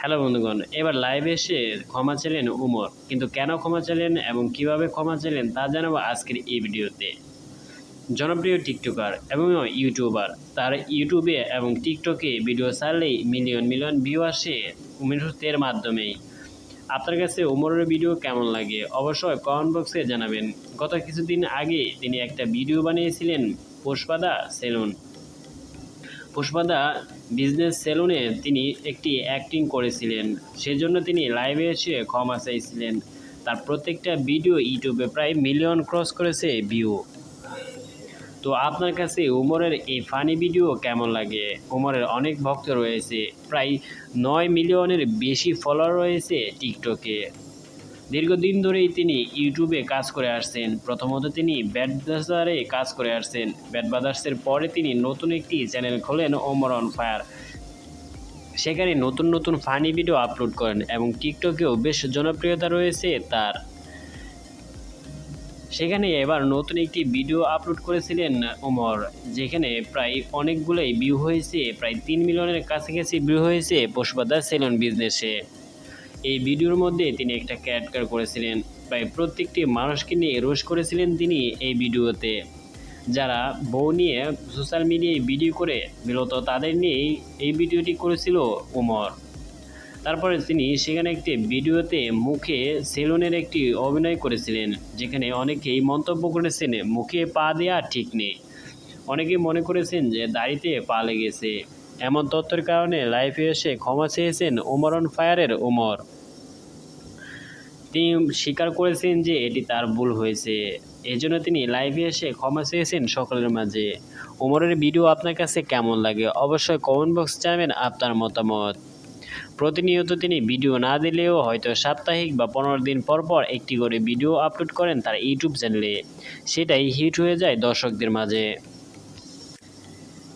Hello বন্ধুগণ। এবার লাইভে এসে ক্ষমা চাইলেন উমর। কিন্তু কেন ক্ষমা চাইলেন এবং কীভাবে ক্ষমা চাইলেন তা জানাব আজকের এই ভিডিওতে। জনপ্রিয় টিকটকার এবং ইউটিউবার তার ইউটিউবে এবং টিকটকে ভিডিও ছাড়লেই মিলিয়ন মিলিয়ন ভিউ আসে মেহনতের মাধ্যমেই। আপনার কাছে উমরের ভিডিও কেমন লাগে অবশ্যই কমেন্ট বক্সে জানাবেন। গত কিছুদিন আগে তিনি একটা ভিডিও বানিয়েছিলেন, পুষ্পাদা সেলুন। পুষ্পাদা বিজনেস সেলুনে তিনি একটি অ্যাক্টিং করেছিলেন। সেজন্য তিনি লাইভে এসে ক্ষমা চাইছিলেন। তার প্রত্যেকটা ভিডিও ইউটিউবে প্রায় মিলিয়ন ক্রস করেছে ভিউ তো আপনার কাছে উমরের এই ফানি ভিডিও কেমন লাগে? উমরের অনেক ভক্ত রয়েছে। প্রায় নয় মিলিয়নের বেশি ফলোয়ার রয়েছে টিকটকে দীর্ঘদিন ধরেই তিনি ইউটিউবে কাজ করে আসছেন। প্রথমত তিনি ব্যাট বাজারে কাজ করে আসছেন। ব্যাট বাজার্সের পরে তিনি নতুন একটি চ্যানেল খোলেন, ওমর অন ফায়ার। সেখানে নতুন নতুন ফানি ভিডিও আপলোড করেন এবং টিকটকেও বেশ জনপ্রিয়তা রয়েছে তার। সেখানে এবার নতুন একটি ভিডিও আপলোড করেছিলেন ওমর, যেখানে প্রায় অনেকগুলোই ভিউ হয়েছে, প্রায় তিন মিলিয়নের কাছাকাছি ভিউ হয়েছে পুষ্পাদা সেলুন বিজনেসে এই ভিডিওর মধ্যে তিনি একটা ক্যারেক্টার করেছিলেন। প্রায় প্রত্যেকটি মানুষকে নিয়ে রোশ করেছিলেন তিনি এই ভিডিওতে। যারা বউ নিয়ে সোশ্যাল মিডিয়ায় ভিডিও করে মূলত তাদের নিয়েই এই ভিডিওটি করেছিল ওমর। তারপরে তিনি সেখানে একটি ভিডিওতে মুখে সেলুনের একটি অভিনয় করেছিলেন, যেখানে অনেকেই মন্তব্য করেছেন, মুখে পা দেওয়া ঠিক নেই। অনেকে মনে করেছেন যে দাড়িতে পা লেগেছে। এমন তথ্যের কারণে লাইফে এসে ক্ষমা চেয়েছেন ওমর অন ফায়ারের ওমর। তিনি স্বীকার করেছেন যে এটি তার ভুল হয়েছে। এজন্য তিনি লাইভে এসে ক্ষমা চেয়েছেন সকলের মাঝে। ওমরের ভিডিও আপনার কাছে কেমন লাগে অবশ্যই কমেন্ট বক্স জানাবেন আপনার মতামত। প্রতিনিয়ত তিনি ভিডিও না দিলেও হয়তো সাপ্তাহিক বা পনেরো দিন পর পর একটি করে ভিডিও আপলোড করেন তার ইউটিউব চ্যানেলে। সেটাই হিট হয়ে যায় দর্শকদের মাঝে।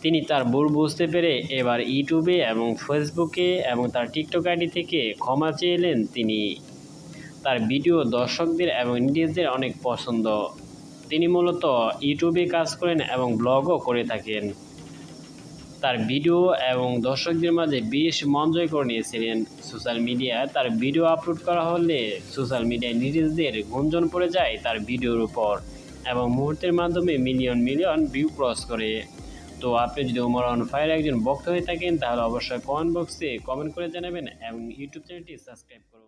তিনি তার ভুল বুঝতে পেরে এবার ইউটিউবে এবং ফেসবুকে এবং তার টিকটক আইডি থেকে ক্ষমা চেয়েলেন তিনি। তার ভিডিও দর্শকদের এবং নিজেদের অনেক পছন্দ। তিনি মূলত ইউটিউবে কাজ করেন এবং ব্লগও করে থাকেন। তার ভিডিও এবং দর্শকদের মাঝে বেশ মন জয় করে নিয়েছিলেন। সোশ্যাল মিডিয়ায় তার ভিডিও আপলোড করা হলে সোশ্যাল মিডিয়ায় নিজেদের গুঞ্জন পড়ে যায় তার ভিডিওর উপর এবং মুহূর্তের মাধ্যমে মিলিয়ন মিলিয়ন ভিউ ক্রস করে। তো আপনি যদি ওমর অন ফায়ার একজন ভক্ত হয়ে থাকেন, তাহলে অবশ্যই কমেন্ট বক্সে কমেন্ট করে জানাবেন এবং ইউটিউব চ্যানেলটি সাবস্ক্রাইব করুন